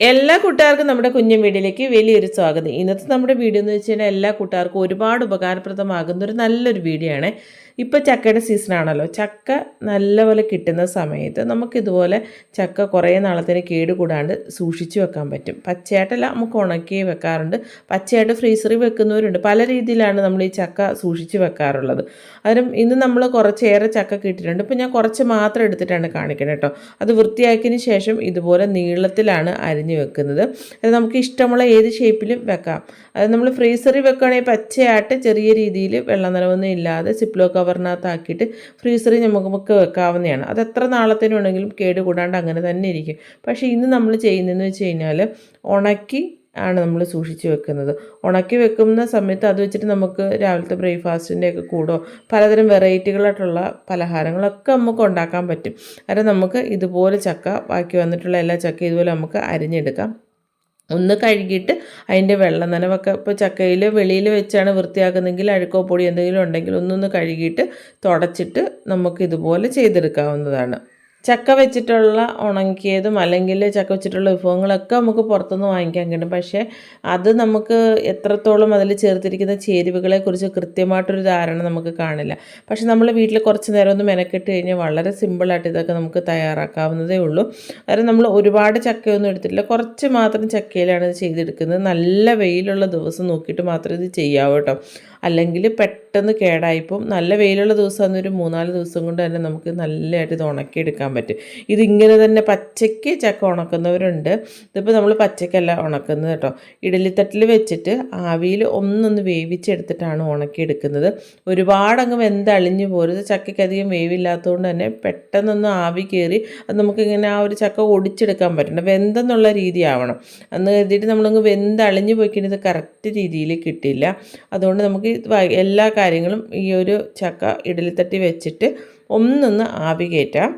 എല്ലാ കൂട്ടുകാർക്കും നമ്മുടെ കുഞ്ഞു വീഡിയോയിലേക്ക് വലിയൊരു സ്വാഗതം. ഇന്നത്തെ നമ്മുടെ വീഡിയോ എന്ന് വെച്ച് കഴിഞ്ഞാൽ എല്ലാ കൂട്ടുകാർക്കും ഒരുപാട് ഉപകാരപ്രദമാകുന്ന ഒരു നല്ലൊരു വീഡിയോ ആണ്. ഇപ്പോൾ ചക്കയുടെ സീസണാണല്ലോ ചക്ക നല്ലപോലെ കിട്ടുന്ന സമയത്ത് നമുക്കിതുപോലെ ചക്ക കുറേ നാളത്തിന് കേടുകൂടാണ്ട് സൂക്ഷിച്ചു വെക്കാൻ പറ്റും. പച്ചയായിട്ടല്ല നമുക്ക് ഉണക്കി വെക്കാറുണ്ട്. പച്ചയായിട്ട് ഫ്രീസറിൽ വെക്കുന്നവരുണ്ട്. പല രീതിയിലാണ് നമ്മൾ ഈ ചക്ക സൂക്ഷിച്ചു വെക്കാറുള്ളത്. അതിനും ഇന്ന് നമ്മൾ കുറച്ചേറെ ചക്ക കിട്ടിയിട്ടുണ്ട്. ഇപ്പോൾ ഞാൻ കുറച്ച് മാത്രം എടുത്തിട്ടാണ് കാണിക്കുന്നത് കേട്ടോ. അത് വൃത്തിയാക്കിയതിന് ശേഷം ഇതുപോലെ നീളത്തിലാണ് അരിഞ്ഞു വെക്കുന്നത്. അത് നമുക്ക് ഇഷ്ടമുള്ള ഏത് ഷേപ്പിലും വെക്കാം. അത് നമ്മൾ ഫ്രീസറിൽ വെക്കുകയാണെങ്കിൽ പച്ചയായിട്ട് ചെറിയ രീതിയിൽ വെള്ളം നനവൊന്നും ഇല്ലാതെ സിപ്ലോ കവറിനകത്താക്കിയിട്ട് ഫ്രീസറിൽ നമുക്ക് വെക്കാവുന്നതാണ്. അത് എത്ര നാളത്തേനുണ്ടെങ്കിലും കേടുകൂടാണ്ട് അങ്ങനെ തന്നെ ഇരിക്കും. പക്ഷേ ഇന്ന് നമ്മൾ ചെയ്യുന്നതെന്ന് വെച്ച് കഴിഞ്ഞാൽ ഉണക്കി ആണ് നമ്മൾ സൂക്ഷിച്ച് വെക്കുന്നത്. ഉണക്കി വെക്കുന്ന സമയത്ത് അത് വെച്ചിട്ട് നമുക്ക് രാവിലത്തെ ബ്രേക്ക്ഫാസ്റ്റിന്റെ ഒക്കെ കൂടോ പലതരം വെറൈറ്റികളായിട്ടുള്ള പലഹാരങ്ങളൊക്കെ നമുക്ക് ഉണ്ടാക്കാൻ പറ്റും. കാരണം നമുക്ക് ഇതുപോലെ ചക്ക ബാക്കി വന്നിട്ടുള്ള എല്ലാ ചക്ക ഇതുപോലെ നമുക്ക് അരിഞ്ഞെടുക്കാം. ഒന്ന് കഴുകിയിട്ട് അതിന്റെ വെള്ളം നനവൊക്കെ ഇപ്പോൾ ചക്കയിൽ വെളിയിൽ വെച്ചാണ് വൃത്തിയാക്കുന്നതെങ്കിൽ അഴുക്കോ പൊടി എന്തെങ്കിലും ഉണ്ടെങ്കിൽ ഒന്നൊന്ന് കഴുകിയിട്ട് തുടച്ചിട്ട് നമുക്ക് ഇതുപോലെ ചെയ്തെടുക്കാവുന്നതാണ്. ചക്ക വെച്ചിട്ടുള്ള ഉണങ്ങിയതും അല്ലെങ്കിൽ ചക്ക വെച്ചിട്ടുള്ള വിഭവങ്ങളൊക്കെ നമുക്ക് പുറത്തുനിന്ന് വാങ്ങിക്കാൻ കിട്ടും. പക്ഷേ അത് നമുക്ക് എത്രത്തോളം അതിൽ ചേർത്തിരിക്കുന്ന ചേരുവകളെക്കുറിച്ച് കൃത്യമായിട്ടൊരു ധാരണ നമുക്ക് കാണില്ല. പക്ഷേ നമ്മൾ വീട്ടിൽ കുറച്ച് നേരം ഒന്ന് മെനക്കെട്ട് കഴിഞ്ഞാൽ വളരെ സിമ്പിളായിട്ട് ഇതൊക്കെ നമുക്ക് തയ്യാറാക്കാവുന്നതേ ഉള്ളൂ. അതായത് നമ്മൾ ഒരുപാട് ചക്കയൊന്നും എടുത്തിട്ടില്ല. കുറച്ച് മാത്രം ചക്കയിലാണ് ഇത് ചെയ്തെടുക്കുന്നത്. നല്ല വെയിലുള്ള ദിവസം നോക്കിയിട്ട് മാത്രമേ ഇത് ചെയ്യാവൂ കേട്ടോ. അല്ലെങ്കിൽ പെട്ടെന്ന് കേടായിപ്പോൾ നല്ല വെയിലുള്ള ദിവസം ഒരു മൂന്നാൽ ദിവസം കൊണ്ട് തന്നെ നമുക്ക് നല്ലതായിട്ട് ഇത് ഉണക്കിയെടുക്കാൻ പറ്റും. ഇതിങ്ങനെ തന്നെ പച്ചയ്ക്ക് ചക്ക ഉണക്കുന്നവരുണ്ട്. ഇതിപ്പോൾ നമ്മൾ പച്ചക്കല്ല ഉണക്കുന്നത് കേട്ടോ. ഇഡലിത്തട്ടിൽ വെച്ചിട്ട് ആവിയിൽ ഒന്നൊന്ന് വേവിച്ചെടുത്തിട്ടാണ് ഉണക്കിയെടുക്കുന്നത്. ഒരുപാടങ്ങ് വെന്തളിഞ്ഞു പോരുത് ചക്കയ്ക്ക് അധികം വേവില്ലാത്തതുകൊണ്ട് തന്നെ പെട്ടെന്നൊന്ന് ആവി കയറി അത് നമുക്കിങ്ങനെ ആ ഒരു ചക്ക ഒടിച്ചെടുക്കാൻ പറ്റണം. വെന്തെന്നുള്ള രീതി ആവണം. അന്ന് കരുതിയിട്ട് നമ്മളങ്ങ് വെന്തളിഞ്ഞു പോയിക്കഴിഞ്ഞാൽ ഇത് കറക്റ്റ് രീതിയിൽ കിട്ടില്ല. അതുകൊണ്ട് നമുക്ക് എല്ലാ കാര്യങ്ങളും ഈ ഒരു ചക്ക ഇഡലിത്തട്ടി വെച്ചിട്ട് ഒന്നൊന്ന് ആവി കയറ്റാം.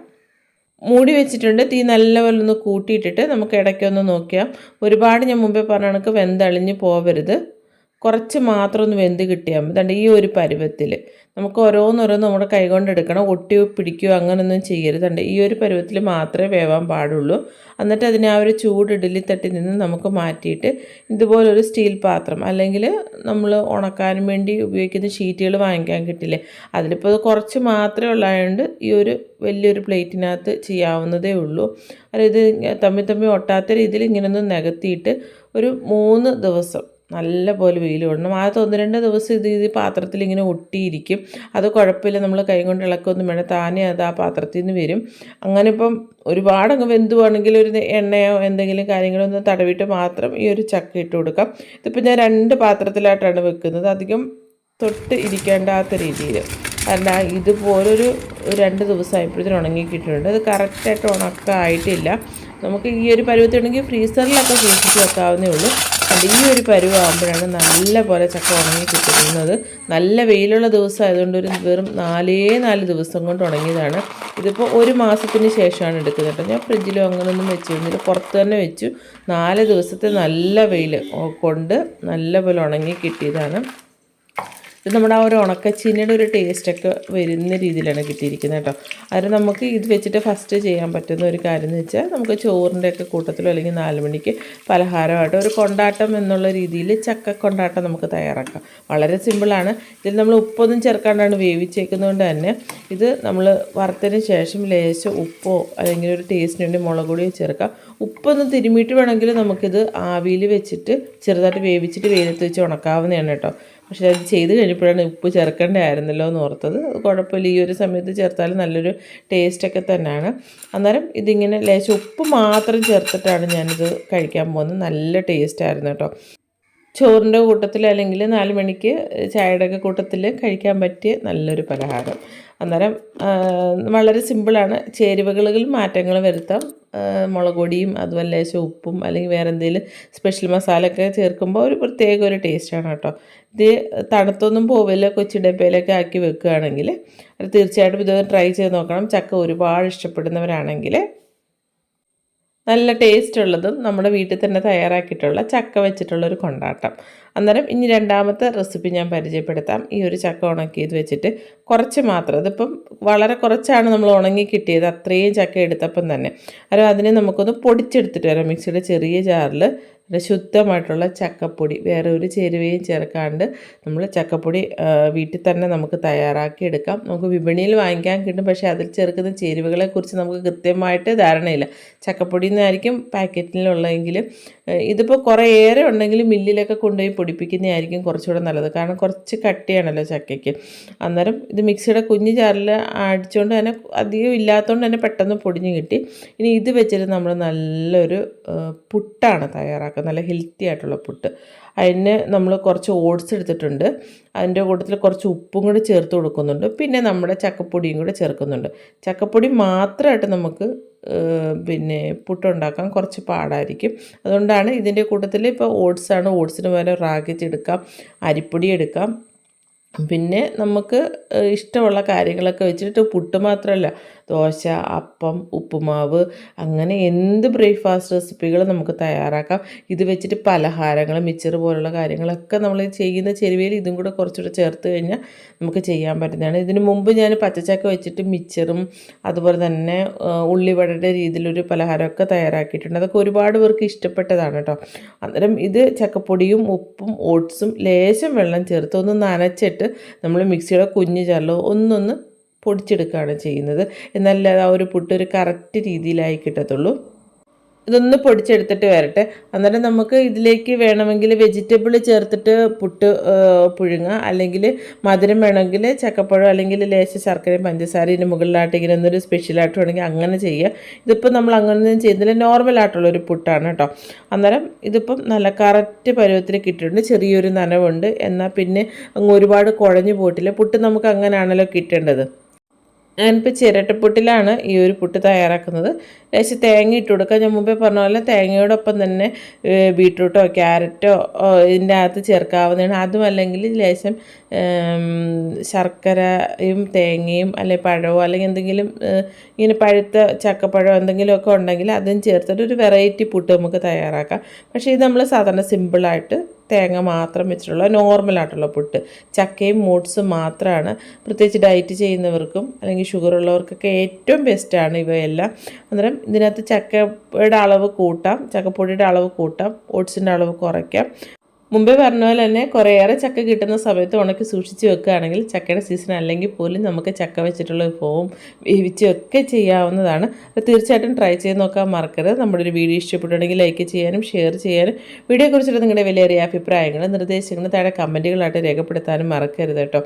മൂടി വെച്ചിട്ടുണ്ട്. തീ നല്ലപോലെ ഒന്ന് കൂട്ടിയിട്ടിട്ട് നമുക്ക് ഇടയ്ക്കൊന്ന് നോക്കിയാൽ ഒരുപാട് ഞാൻ മുമ്പേ പറഞ്ഞ കണക്ക് വെന്തളിഞ്ഞ് പോവരുത്. കുറച്ച് മാത്രം ഒന്ന് വെന്ത് കിട്ടിയാൽ മതി. അതുകൊണ്ട് ഈ ഒരു പരുവത്തിൽ നമുക്ക് ഓരോന്നോരോന്ന് നമ്മുടെ കൈകൊണ്ട് എടുക്കണം. ഒട്ടിയോ പിടിക്കുകയോ അങ്ങനെയൊന്നും ചെയ്യരുത്. അതുകൊണ്ട് ഈ ഒരു പരുവത്തിൽ മാത്രമേ വേവാൻ പാടുള്ളൂ. എന്നിട്ട് അതിനെ ആ ഒരു ചൂട് ഇഡലി തട്ടിൽ നിന്ന് നമുക്ക് മാറ്റിയിട്ട് ഇതുപോലൊരു സ്റ്റീൽ പാത്രം അല്ലെങ്കിൽ നമ്മൾ ഉണക്കാനും വേണ്ടി ഉപയോഗിക്കുന്ന ഷീറ്റുകൾ വാങ്ങിക്കാൻ കിട്ടില്ലേ? അതിലിപ്പോൾ അത് കുറച്ച് മാത്രമേ ഉള്ളതുകൊണ്ട് ഈ ഒരു വലിയൊരു പ്ലേറ്റിനകത്ത് ചെയ്യാവുന്നതേ ഉള്ളൂ. അതായത് തമ്മി തമ്മി ഒട്ടാത്ത രീതിയിൽ ഇങ്ങനെയൊന്ന് നികത്തിയിട്ട് ഒരു മൂന്ന് ദിവസം നല്ല പോലെ വെയിൽ വിടണം ആദ്യത്തെ ഒന്ന് രണ്ട് ദിവസം ഇത് ഇത് പാത്രത്തിൽ ഇങ്ങനെ ഒട്ടിയിരിക്കും. അത് കുഴപ്പമില്ല. നമ്മൾ കൈ കൊണ്ട് ഇളക്കൊന്നും വേണം താനേ അത് ആ പാത്രത്തിൽ നിന്ന് വരും. അങ്ങനെ ഇപ്പം ഒരുപാട് അങ്ങ് വെന്തുവാണെങ്കിൽ ഒരു എണ്ണയോ എന്തെങ്കിലും കാര്യങ്ങളോ ഒന്ന് തടവിട്ട് മാത്രം ഈ ഒരു ചക്ക ഇട്ട് കൊടുക്കാം. ഇതിപ്പോൾ ഞാൻ രണ്ട് പാത്രത്തിലായിട്ടാണ് വെക്കുന്നത്. അധികം തൊട്ട് ഇരിക്കേണ്ടാത്ത രീതിയിൽ അല്ല ഇതുപോലൊരു രണ്ട് ദിവസം ഉണങ്ങി കിട്ടിയിട്ടുണ്ട് അത് കറക്റ്റായിട്ട് ഉണക്കായിട്ടില്ല. നമുക്ക് ഈ ഒരു പരുവത്തിനുണ്ടെങ്കിൽ ഫ്രീസറിലൊക്കെ സൂക്ഷിച്ച് വെക്കാവുന്നേ ഉള്ളൂ. അത് ഈ ഒരു പരുവാകുമ്പോഴാണ് നല്ല പോലെ ചക്ക ഉണങ്ങി കിട്ടുന്നത് നല്ല വെയിലുള്ള ദിവസം ആയതുകൊണ്ട് ഒരു വെറും നാലേ നാല് ദിവസം കൊണ്ട് ഉണങ്ങിയതാണ്. ഇതിപ്പോൾ ഒരു മാസത്തിന് ശേഷമാണ് എടുക്കുന്നത് കേട്ടോ. ഞാൻ ഫ്രിഡ്ജിലും അങ്ങനെയൊന്നും വെച്ചിരുന്നില്ല പുറത്ത് തന്നെ വെച്ചു. നാല് ദിവസത്തെ നല്ല വെയിൽ കൊണ്ട് നല്ല പോലെ ഉണങ്ങി കിട്ടിയതാണ് ഇത് നമ്മുടെ ആ ഒരു ഉണക്കച്ചീനിയുടെ ഒരു ടേസ്റ്റൊക്കെ വരുന്ന രീതിയിലാണ് കിട്ടിയിരിക്കുന്നത് കേട്ടോ. അത് നമുക്ക് ഇത് വെച്ചിട്ട് ഫസ്റ്റ് ചെയ്യാൻ പറ്റുന്ന ഒരു കാര്യം എന്ന് വെച്ചാൽ നമുക്ക് ചോറിന്റെയൊക്കെ കൂട്ടത്തിലോ അല്ലെങ്കിൽ നാല് മണിക്ക് പലഹാരമായിട്ട് ഒരു കൊണ്ടാട്ടം എന്നുള്ള രീതിയിൽ ചക്ക കൊണ്ടാട്ടം നമുക്ക് തയ്യാറാക്കാം. വളരെ സിമ്പിളാണ് ഇതിൽ നമ്മൾ ഉപ്പൊന്നും ചേർക്കാണ്ടാണ് വേവിച്ചേക്കുന്നതുകൊണ്ട് തന്നെ ഇത് നമ്മൾ വറുത്തതിന് ശേഷം ലേശം ഉപ്പോ അല്ലെങ്കിൽ ഒരു ടേസ്റ്റിന് വേണ്ടി മുളക് പൊടിയോ ചേർക്കാം. ഉപ്പൊന്ന് തിരുമിയിട്ട് വേണമെങ്കിൽ നമുക്കിത് ആവിയിൽ വെച്ചിട്ട് ചെറുതായിട്ട് വേവിച്ചിട്ട് വെയിലത്ത് വെച്ച് ഉണക്കാവുന്നതാണ് കേട്ടോ. പക്ഷേ അത് ചെയ്ത് കഴിഞ്ഞപ്പോഴാണ് ഉപ്പ് ചേർക്കേണ്ടതായിരുന്നല്ലോ എന്ന് ഓർത്തത്. കുഴപ്പമില്ല ഈ ഒരു സമയത്ത് ചേർത്താൽ നല്ലൊരു ടേസ്റ്റൊക്കെ തന്നെയാണ്. അന്നേരം ഇതിങ്ങനെ ലേശം ഉപ്പ് മാത്രം ചേർത്തിട്ടാണ് ഞാനിത് കഴിക്കാൻ പോകുന്നത്. നല്ല ടേസ്റ്റായിരുന്നു കേട്ടോ. ചോറിന്റെ കൂട്ടത്തിൽ അല്ലെങ്കിൽ നാല് മണിക്ക് ചായയുടെ ഒക്കെ കൂട്ടത്തിൽ കഴിക്കാൻ പറ്റിയ നല്ലൊരു പലഹാരം. അന്നേരം വളരെ സിമ്പിളാണ് ചേരുവകളിൽ മാറ്റങ്ങൾ വരുത്താം. മുളക് പൊടിയും അതുപോലെ ലേശം ഉപ്പും അല്ലെങ്കിൽ വേറെ എന്തെങ്കിലും സ്പെഷ്യൽ മസാല ഒക്കെ ചേർക്കുമ്പോൾ ഒരു പ്രത്യേക ഒരു ടേസ്റ്റാണ് കേട്ടോ. ഇത് തണുത്തൊന്നും പോവില്ല കൊച്ചു ആക്കി വെക്കുകയാണെങ്കിൽ. അത് തീർച്ചയായിട്ടും ഇത് ട്രൈ ചെയ്ത് നോക്കണം. ചക്ക ഒരുപാട് ഇഷ്ടപ്പെടുന്നവരാണെങ്കിൽ. നല്ല ടേസ്റ്റ് ഉള്ളതും നമ്മുടെ വീട്ടിൽ തന്നെ തയ്യാറാക്കിയിട്ടുള്ള ചക്ക വെച്ചിട്ടുള്ള ഒരു കൊണ്ടാട്ടം. അന്നേരം ഇനി രണ്ടാമത്തെ റെസിപ്പി ഞാൻ പരിചയപ്പെടുത്താം. ഈ ഒരു ചക്ക ഉണക്കിയത് വെച്ചിട്ട് കുറച്ച് മാത്രം. ഇതിപ്പം വളരെ കുറച്ചാണ് നമ്മൾ ഉണങ്ങി കിട്ടിയത്. അത്രയും ചക്ക എടുത്തപ്പം തന്നെ. അത് അതിനെ നമുക്കൊന്ന് പൊടിച്ചെടുത്തിട്ട് വരാം. മിക്സിയുടെ ചെറിയ ജാറിൽ ശുദ്ധമായിട്ടുള്ള ചക്കപ്പൊടി വേറെ ഒരു ചേരുവയും ചേർക്കാണ്ട് നമ്മൾ ചക്കപ്പൊടി വീട്ടിൽ തന്നെ നമുക്ക് തയ്യാറാക്കി എടുക്കാം. നമുക്ക് വിപണിയിൽ വാങ്ങിക്കാൻ കിട്ടും. പക്ഷേ അതിൽ ചേർക്കുന്ന ചേരുവകളെക്കുറിച്ച് നമുക്ക് കൃത്യമായിട്ട് ധാരണയില്ല. ചക്കപ്പൊടി നിന്നായിരിക്കും പാക്കറ്റിലുള്ളതെങ്കിലും ഇതിപ്പോൾ കുറേയേറെ ഉണ്ടെങ്കിൽ മില്ലിലൊക്കെ കൊണ്ടുപോയി പൊടിപ്പിക്കുന്നതായിരിക്കും കുറച്ചുകൂടെ നല്ലത്. കാരണം കുറച്ച് കട്ടിയാണല്ലോ ചക്കയ്ക്ക്. അന്നേരം ഇത് മിക്സിയുടെ കുഞ്ഞു ചാറിൽ അടിച്ചുകൊണ്ട് തന്നെ അധികം ഇല്ലാത്തതുകൊണ്ട് തന്നെ പെട്ടെന്ന് പൊടിഞ്ഞ് കിട്ടി. ഇനി ഇത് വെച്ചിട്ട് നമ്മൾ നല്ലൊരു പുട്ടാണ് തയ്യാറാക്കുക നല്ല ഹെൽത്തി ആയിട്ടുള്ള പുട്ട്. അതിന് നമ്മൾ കുറച്ച് ഓട്സ് എടുത്തിട്ടുണ്ട്. അതിന്റെ കൂട്ടത്തിൽ കുറച്ച് ഉപ്പും കൂടി ചേർത്ത് കൊടുക്കുന്നുണ്ട്. പിന്നെ നമ്മുടെ ചക്കപ്പൊടിയും കൂടെ ചേർക്കുന്നുണ്ട്. ചക്കപ്പൊടി മാത്രമായിട്ട് നമുക്ക് പിന്നെ പുട്ടുണ്ടാക്കാൻ കുറച്ച് പാടായിരിക്കും. അതുകൊണ്ടാണ് ഇതിന്റെ കൂട്ടത്തിൽ ഇപ്പോൾ ഓട്സാണ്. ഓട്സിന് പകരം റാഗിച്ച് എടുക്കാം അരിപ്പൊടി എടുക്കാം പിന്നെ നമുക്ക് ഇഷ്ടമുള്ള കാര്യങ്ങളൊക്കെ വെച്ചിട്ട് പുട്ട് മാത്രമല്ല ദോശ അപ്പം ഉപ്പുമാവ് അങ്ങനെ എന്ത് ബ്രേക്ക്ഫാസ്റ്റ് റെസിപ്പികൾ നമുക്ക് തയ്യാറാക്കാം. ഇത് വെച്ചിട്ട് പലഹാരങ്ങൾ മിച്ചർ പോലുള്ള കാര്യങ്ങളൊക്കെ നമ്മൾ ചെയ്യുന്ന ചെരുവയിൽ ഇതും കൂടെ കുറച്ചുകൂടെ ചേർത്ത് കഴിഞ്ഞാൽ നമുക്ക് ചെയ്യാൻ പറ്റുന്നതാണ്. ഇതിന് മുമ്പ് ഞാൻ പച്ചച്ചക്ക വെച്ചിട്ട് മിച്ചറും അതുപോലെ തന്നെ ഉള്ളിവടയുടെ രീതിയിലൊരു പലഹാരമൊക്കെ തയ്യാറാക്കിയിട്ടുണ്ട്. അതൊക്കെ ഒരുപാട് പേർക്ക് ഇഷ്ടപ്പെട്ടതാണ് കേട്ടോ അന്നേരം ഇത് ചക്കപ്പൊടിയും ഉപ്പും ഓട്സും ലേശം വെള്ളം ചേർത്ത് ഒന്ന് നനച്ചിട്ട് നമ്മൾ മിക്സിയുടെ കുഞ്ഞു ചല്ലോ ഒന്നൊന്ന് പൊടിച്ചെടുക്കുകയാണ് ചെയ്യുന്നത്. എന്നാലേ ആ ഒരു പുട്ട് ഒരു കറക്റ്റ് രീതിയിലായി കിട്ടത്തുള്ളൂ. ഇതൊന്ന് പൊടിച്ചെടുത്തിട്ട് വരട്ടെ. അന്നേരം നമുക്ക് ഇതിലേക്ക് വേണമെങ്കിൽ വെജിറ്റബിൾ ചേർത്തിട്ട് പുട്ട് പുഴുങ്ങുക അല്ലെങ്കിൽ മധുരം വേണമെങ്കിൽ ചക്കപ്പഴം അല്ലെങ്കിൽ ലേശ ശർക്കരയും പഞ്ചസാരയും ഇതിന് മുകളിലായിട്ട് ഇങ്ങനെ ഒന്നൊരു സ്പെഷ്യലായിട്ട് വേണമെങ്കിൽ അങ്ങനെ ചെയ്യുക ഇതിപ്പോൾ നമ്മൾ അങ്ങനെയൊന്നും ചെയ്യുന്നില്ല. നോർമലായിട്ടുള്ള ഒരു പുട്ടാണ് കേട്ടോ. അന്നേരം ഇതിപ്പം നല്ല കറക്റ്റ് പരുവത്തിൽ കിട്ടിയിട്ടുണ്ട്. ചെറിയൊരു നനവുണ്ട്. എന്നാൽ പിന്നെ അങ്ങ് ഒരുപാട് കുഴഞ്ഞു പോയിട്ടില്ല. പുട്ട് നമുക്ക് അങ്ങനെയാണല്ലോ കിട്ടേണ്ടത്. ഞാനിപ്പോൾ ചിരട്ടപ്പുട്ടിലാണ് ഈ ഒരു പുട്ട് തയ്യാറാക്കുന്നത്. ലേശം തേങ്ങ ഇട്ട് കൊടുക്കുക ഞാൻ മുമ്പേ പറഞ്ഞ പോലെ തേങ്ങയോടൊപ്പം തന്നെ ബീട്രൂട്ടോ ക്യാരറ്റോ ഇതിന്റെ അകത്ത് ചേർക്കാവുന്നതാണ്. അതും അല്ലെങ്കിൽ ലേശം ശർക്കരയും തേങ്ങയും അല്ലെങ്കിൽ പഴമോ അല്ലെങ്കിൽ എന്തെങ്കിലും ഇങ്ങനെ പഴുത്ത ചക്കപ്പഴമോ എന്തെങ്കിലുമൊക്കെ ഉണ്ടെങ്കിൽ അതും ചേർത്തിട്ട് ഒരു വെറൈറ്റി പുട്ട് നമുക്ക് തയ്യാറാക്കാം. പക്ഷേ ഇത് നമ്മൾ സാധാരണ സിമ്പിളായിട്ട് തേങ്ങ മാത്രം വെച്ചിട്ടുള്ള നോർമലായിട്ടുള്ള പുട്ട്. ചക്കയും മൂട്ട്സും മാത്രമാണ് പ്രത്യേകിച്ച് ഡയറ്റ് ചെയ്യുന്നവർക്കും അല്ലെങ്കിൽ ഷുഗർ ഉള്ളവർക്കൊക്കെ ഏറ്റവും ബെസ്റ്റാണ് ഇവയെല്ലാം. അന്നേരം ഇതിനകത്ത് ചക്കയുടെ അളവ് കൂട്ടാം. ചക്കപ്പൊടിയുടെ അളവ് കൂട്ടാം. ഓട്സിന്റെ അളവ് കുറയ്ക്കാം. മുമ്പേ പറഞ്ഞ പോലെ തന്നെ കുറേയേറെ ചക്ക കിട്ടുന്ന സമയത്ത് ഉണക്കി സൂക്ഷിച്ച് വെക്കുകയാണെങ്കിൽ ചക്കയുടെ സീസൺ അല്ലെങ്കിൽ പോലും നമുക്ക് ചക്ക വെച്ചിട്ടുള്ള വിഭവവും വേവിച്ചും ഒക്കെ ചെയ്യാവുന്നതാണ്. അത് തീർച്ചയായിട്ടും ട്രൈ ചെയ്ത് നോക്കാൻ മറക്കരുത്. നമ്മുടെ ഒരു വീഡിയോ ഇഷ്ടപ്പെട്ടുണ്ടെങ്കിൽ ലൈക്ക് ചെയ്യാനും ഷെയർ ചെയ്യാനും വീഡിയോ വീഡിയോയെക്കുറിച്ചുള്ള നിങ്ങളുടെ വിലയേറിയ അഭിപ്രായങ്ങൾ നിർദ്ദേശങ്ങൾ താഴെ കമന്റുകളായിട്ട് രേഖപ്പെടുത്താനും മറക്കരുത് കേട്ടോ.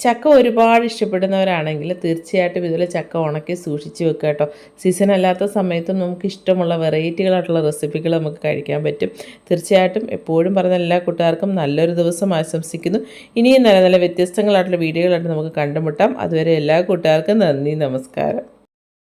ചക്ക ഒരുപാട് ഇഷ്ടപ്പെടുന്നവരാണെങ്കിൽ തീർച്ചയായിട്ടും ഇതുപോലെ ചക്ക ഉണക്കി സൂക്ഷിച്ച് വെക്കുക കേട്ടോ. സീസൺ അല്ലാത്ത സമയത്തും നമുക്ക് ഇഷ്ടമുള്ള വെറൈറ്റികളായിട്ടുള്ള റെസിപ്പികൾ നമുക്ക് കഴിക്കാൻ പറ്റും. തീർച്ചയായിട്ടും എപ്പോഴും പറഞ്ഞ എല്ലാ കൂട്ടുകാർക്കും നല്ലൊരു ദിവസം ആശംസിക്കുന്നു. ഇനിയും നല്ല നല്ല വ്യത്യസ്തങ്ങളായിട്ടുള്ള വീഡിയോകളായിട്ട് നമുക്ക് കണ്ടുമുട്ടാം. അതുവരെ എല്ലാ കൂട്ടുകാർക്കും നന്ദി നമസ്കാരം.